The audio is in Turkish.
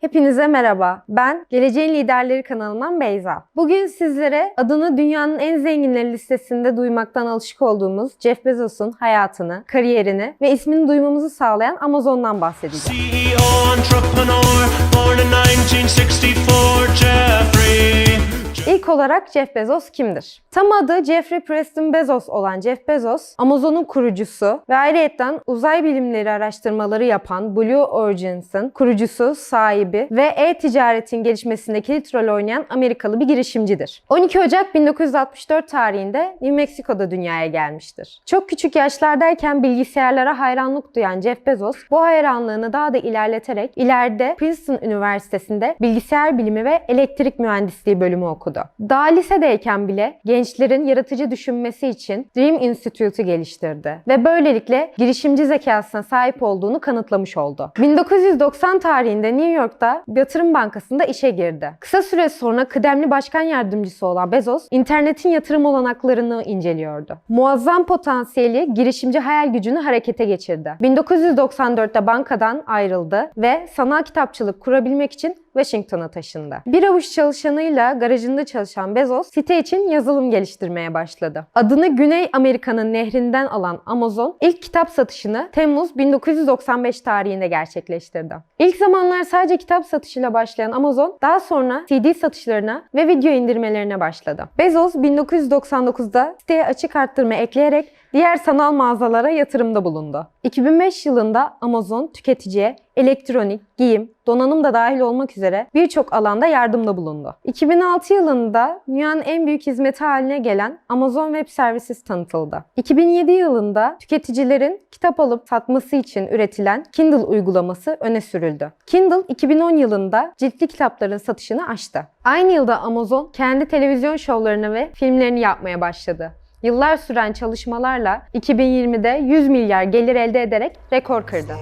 Hepinize merhaba. Ben Geleceğin Liderleri kanalından Beyza. Bugün sizlere adını dünyanın en zenginleri listesinde duymaktan alışık olduğumuz Jeff Bezos'un hayatını, kariyerini ve ismini duymamızı sağlayan Amazon'dan bahsedeceğim. CEO, entrepreneur, born in 1964, Jeffrey. İlk olarak Jeff Bezos kimdir? Tam adı Jeffrey Preston Bezos olan Jeff Bezos, Amazon'un kurucusu ve ayrıyetten uzay bilimleri araştırmaları yapan Blue Origins'ın kurucusu, sahibi ve e-ticaretin gelişmesinde kilit rol oynayan Amerikalı bir girişimcidir. 12 Ocak 1964 tarihinde New Mexico'da dünyaya gelmiştir. Çok küçük yaşlardayken bilgisayarlara hayranlık duyan Jeff Bezos, bu hayranlığını daha da ilerleterek ileride Princeton Üniversitesi'nde bilgisayar bilimi ve elektrik mühendisliği bölümü okudu. Daha lisedeyken bile gençlerin yaratıcı düşünmesi için Dream Institute'u geliştirdi ve böylelikle girişimci zekasına sahip olduğunu kanıtlamış oldu. 1990 tarihinde New York'ta Yatırım Bankası'nda işe girdi. Kısa süre sonra kıdemli başkan yardımcısı olan Bezos, internetin yatırım olanaklarını inceliyordu. Muazzam potansiyeli girişimci hayal gücünü harekete geçirdi. 1994'te bankadan ayrıldı ve sanal kitapçılık kurabilmek için Washington'a taşındı. Bir avuç çalışanıyla garajında çalışan Bezos, site için yazılım geliştirmeye başladı. Adını Güney Amerika'nın nehrinden alan Amazon, ilk kitap satışını Temmuz 1995 tarihinde gerçekleştirdi. İlk zamanlar sadece kitap satışıyla başlayan Amazon, daha sonra CD satışlarına ve video indirmelerine başladı. Bezos 1999'da siteye açık arttırma ekleyerek diğer sanal mağazalara yatırımda bulundu. 2005 yılında Amazon tüketiciye elektronik, giyim, donanım da dahil olmak üzere birçok alanda yardımda bulundu. 2006 yılında dünyanın en büyük hizmeti haline gelen Amazon Web Services tanıtıldı. 2007 yılında tüketicilerin kitap alıp satması için üretilen Kindle uygulaması öne sürüldü. Kindle 2010 yılında ciltli kitapların satışını aştı. Aynı yılda Amazon kendi televizyon şovlarını ve filmlerini yapmaya başladı. Yıllar süren çalışmalarla 2020'de 100 milyar gelir elde ederek rekor kırdı.